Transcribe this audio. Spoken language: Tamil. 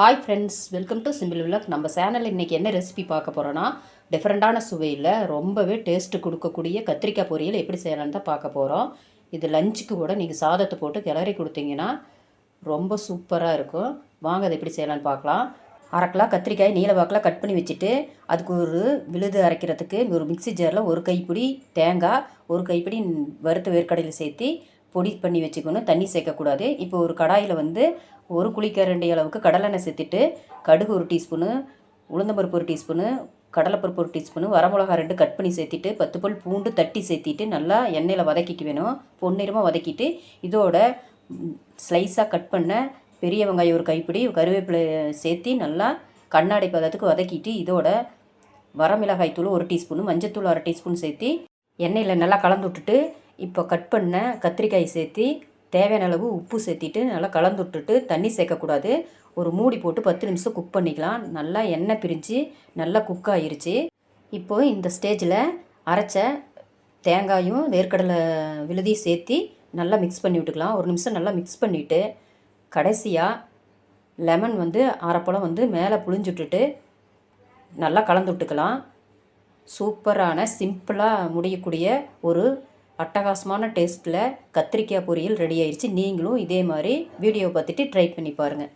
Hi friends welcome to simple vlog நம்ம சேனலில் இன்றைக்கி என்ன ரெசிபி பார்க்க போகிறோன்னா டிஃப்ரெண்ட்டான சுவையில் ரொம்பவே டேஸ்ட்டு கொடுக்கக்கூடிய கத்திரிக்காய் பொரியல் எப்படி செய்யலான்னு தான் பார்க்க போகிறோம் இது லஞ்சுக்கு கூட நீங்கள் சாதத்தை போட்டு கிளறி கொடுத்தீங்கன்னா ரொம்ப சூப்பராக இருக்கும். வாங்க அதை எப்படி செய்யலான்னு பார்க்கலாம். அரைக்கலா கத்திரிக்காய் நீல கட் பண்ணி வச்சுட்டு அதுக்கு ஒரு விழுது அரைக்கிறதுக்கு ஒரு மிக்ஸி ஜாரில் ஒரு கைப்பிடி தேங்காய் ஒரு கைப்பிடி வறுத்த வேர்க்கடையில் சேர்த்து பொடி பண்ணி வச்சுக்கணும். தண்ணி சேர்க்கக்கூடாது. இப்போ ஒரு கடாயில் வந்து ஒரு குழிக்கரண்டி அளவுக்கு கடலெண்ணெய் சேர்த்துட்டு கடுகு ஒரு டீஸ்பூனு உளுந்தம்பருப்பு ஒரு டீஸ்பூனு கடலைப்பருப்பு ஒரு டீஸ்பூனு வரமிளகா ரெண்டு கட் பண்ணி சேர்த்திட்டு பத்து பல் பூண்டு தட்டி சேர்த்திட்டு நல்லா எண்ணெயில் வதக்கிக்க வேணும். பொன்னிறமாக வதக்கிட்டு இதோட ஸ்லைஸாக கட் பண்ண பெரிய வெங்காயம் ஒரு கைப்பிடி கருவேப்பிலை சேர்த்தி நல்லா கண்ணாடி பதத்துக்கு வதக்கிட்டு இதோட வரமிளகாய் தூள் ஒரு டீஸ்பூனு மஞ்சத்தூள் அரை டீஸ்பூன் சேர்த்தி எண்ணெயில் நல்லா கலந்து விட்டுட்டு இப்போ கட் பண்ண கத்திரிக்காய் சேர்த்தி தேவையான அளவு உப்பு சேர்த்திட்டு நல்லா கலந்து விட்டுட்டு தண்ணி சேர்க்கக்கூடாது. ஒரு மூடி போட்டு பத்து நிமிஷம் குக் பண்ணிக்கலாம். நல்லா எண்ணெய் பிரிஞ்சு நல்லா குக் ஆயிருச்சு. இப்போது இந்த ஸ்டேஜில் அரைச்ச தேங்காயும் வேர்க்கடலை விழுதியும் சேர்த்தி நல்லா மிக்ஸ் பண்ணி விட்டுக்கலாம். ஒரு நிமிஷம் நல்லா மிக்ஸ் பண்ணிவிட்டு கடைசியாக லெமன் வந்து அரைப்பழம் வந்து மேலே புழிஞ்சு விட்டுட்டு நல்லா கலந்து விட்டுக்கலாம். சூப்பரான சிம்பிளாக முடியக்கூடிய ஒரு அட்டகாசமான டேஸ்ட்டில் கத்திரிக்காய் பொரியல் ரெடி ஆயிடுச்சு நீங்களும் இதே மாதிரி வீடியோ பார்த்துட்டு ட்ரை பண்ணி பாருங்கள்